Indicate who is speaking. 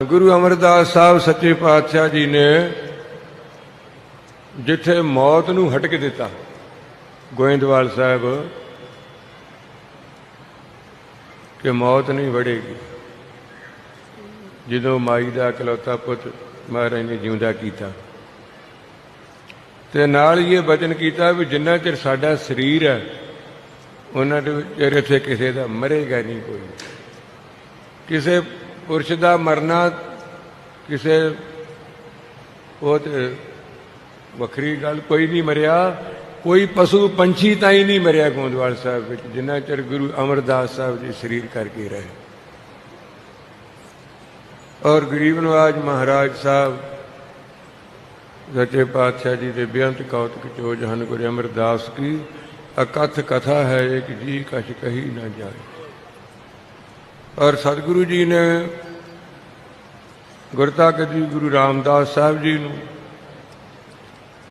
Speaker 1: ਗੁਰੂ ਅਮਰਦਾਸ ਸਾਹਿਬ ਸੱਚੇ ਪਾਤਸ਼ਾਹ ਜੀ ਨੇ ਜਿੱਥੇ ਮੌਤ ਨੂੰ ਹਟਕ ਦਿੱਤਾ, ਗੋਇੰਦਵਾਲ ਸਾਹਿਬ, ਕਿ ਮੌਤ ਨਹੀਂ ਵੜੇਗੀ। ਜਦੋਂ ਮਾਈ ਦਾ ਇਕਲੌਤਾ ਪੁੱਤ ਮਹਾਰਾਜ ਨੇ ਜਿਉਂਦਾ ਕੀਤਾ, ਤੇ ਨਾਲ ਹੀ ਇਹ ਬਚਨ ਕੀਤਾ ਵੀ ਜਿੰਨਾ ਚਿਰ ਸਾਡਾ ਸਰੀਰ ਹੈ, ਉਹਨਾਂ ਦੇ ਚਿਰ ਇੱਥੇ ਕਿਸੇ ਦਾ ਮਰੇਗਾ ਨਹੀਂ ਕੋਈ। ਕਿਸੇ ਪੁਰਸ਼ ਦਾ ਮਰਨਾ ਕਿਸੇ ਉਹ ਤੇ ਵੱਖਰੀ ਗੱਲ, ਕੋਈ ਨਹੀਂ ਮਰਿਆ। ਕੋਈ ਪਸ਼ੂ ਪੰਛੀ ਤਾਂ ਹੀ ਨਹੀਂ ਮਰਿਆ ਗੋਂਦਵਾਲ ਸਾਹਿਬ ਵਿੱਚ, ਜਿੰਨਾ ਚਿਰ ਗੁਰੂ ਅਮਰਦਾਸ ਸਾਹਿਬ ਜੀ ਸਰੀਰ ਕਰਕੇ ਰਹੇ। ਔਰ ਗਰੀਬ ਨਵਾਜ ਮਹਾਰਾਜ ਸਾਹਿਬ, ਸੱਚੇ ਪਾਤਸ਼ਾਹ ਜੀ ਦੇ ਬੇਅੰਤ ਕੌਤਕ ਚੋਜ ਹਨ, ਗੁਰੂ ਅਮਰਦਾਸ ਕੀ, ਅਕਥ ਕਥਾ ਹੈ, ਇੱਕ ਜੀ ਕਛ ਕਹੀ ਨਾ ਜਾਏ। ਔਰ ਸਤਿਗੁਰੂ ਜੀ ਨੇ ਗੁਰਤਾ ਕਦੀ ਗੁਰੂ ਰਾਮਦਾਸ ਸਾਹਿਬ ਜੀ ਨੂੰ